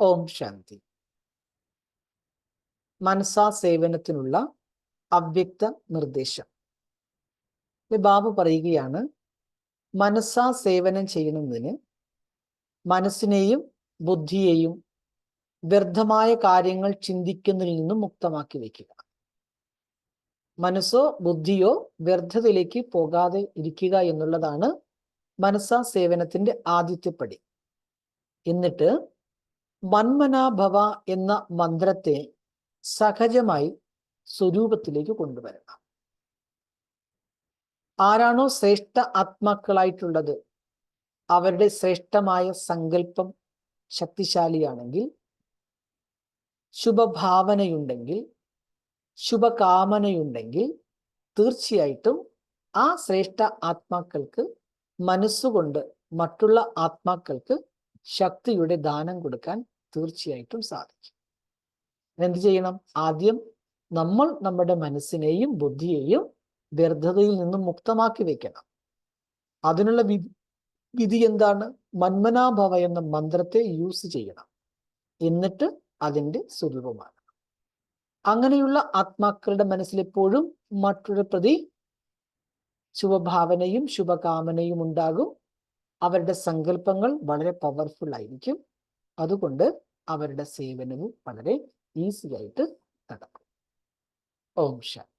ഓം ശാന്തി. മനസാ സേവനത്തിനുള്ള അവ്യക്ത നിർദ്ദേശം. ബാബു പറയുകയാണ് മനസാ സേവനം ചെയ്യുന്നതിന് മനസ്സിനെയും ബുദ്ധിയെയും വ്യർത്ഥമായ കാര്യങ്ങൾ ചിന്തിക്കുന്നതിൽ നിന്നും മുക്തമാക്കി വയ്ക്കുക. മനസ്സോ ബുദ്ധിയോ വ്യർത്ഥതയിലേക്ക് പോകാതെ ഇരിക്കുക എന്നുള്ളതാണ് മനസാ സേവനത്തിന്റെ ആദ്യത്തെ പടി. എന്നിട്ട് മന്മനാഭവ എന്ന മന്ത്രത്തെ സഹജമായി സ്വരൂപത്തിലേക്ക് കൊണ്ടുവരണം. ആരാണോ ശ്രേഷ്ഠ ആത്മാക്കളായിട്ടുള്ളത്? അവരുടെ ശ്രേഷ്ഠമായ സങ്കല്പം ശക്തിശാലിയാണെങ്കിൽ ശുഭഭാവനയുണ്ടെങ്കിൽ ശുഭകാമനയുണ്ടെങ്കിൽ തീർച്ചയായിട്ടും ആ ശ്രേഷ്ഠ ആത്മാക്കൾക്ക് മനസ്സുകൊണ്ട് മറ്റുള്ള ആത്മാക്കൾക്ക് ശക്തിയുടെ ദാനം കൊടുക്കാൻ തീർച്ചയായിട്ടും സാധിക്കും. എന്ത് ചെയ്യണം? ആദ്യം നമ്മൾ നമ്മുടെ മനസ്സിനെയും ബുദ്ധിയെയും വ്യർത്ഥതയിൽ നിന്നും മുക്തമാക്കി വെക്കണം. അതിനുള്ള വിധി എന്താണ്? മന്മനാഭവ എന്ന മന്ത്രത്തെ യൂസ് ചെയ്യണം. എന്നിട്ട് അതിന്റെ സ്വരൂപമാണ് അങ്ങനെയുള്ള ആത്മാക്കളുടെ മനസ്സിൽ എപ്പോഴും മറ്റൊരു പ്രതി ശുഭഭാവനയും ശുഭകാമനയും ഉണ്ടാകും. അവരുടെ സങ്കല്പങ്ങൾ വളരെ പവർഫുൾ ആയിരിക്കും. അതുകൊണ്ട് അവരുടെ സേവനവും വളരെ ഈസി ആയിട്ട് നടക്കും. ഓം ശാന്തി.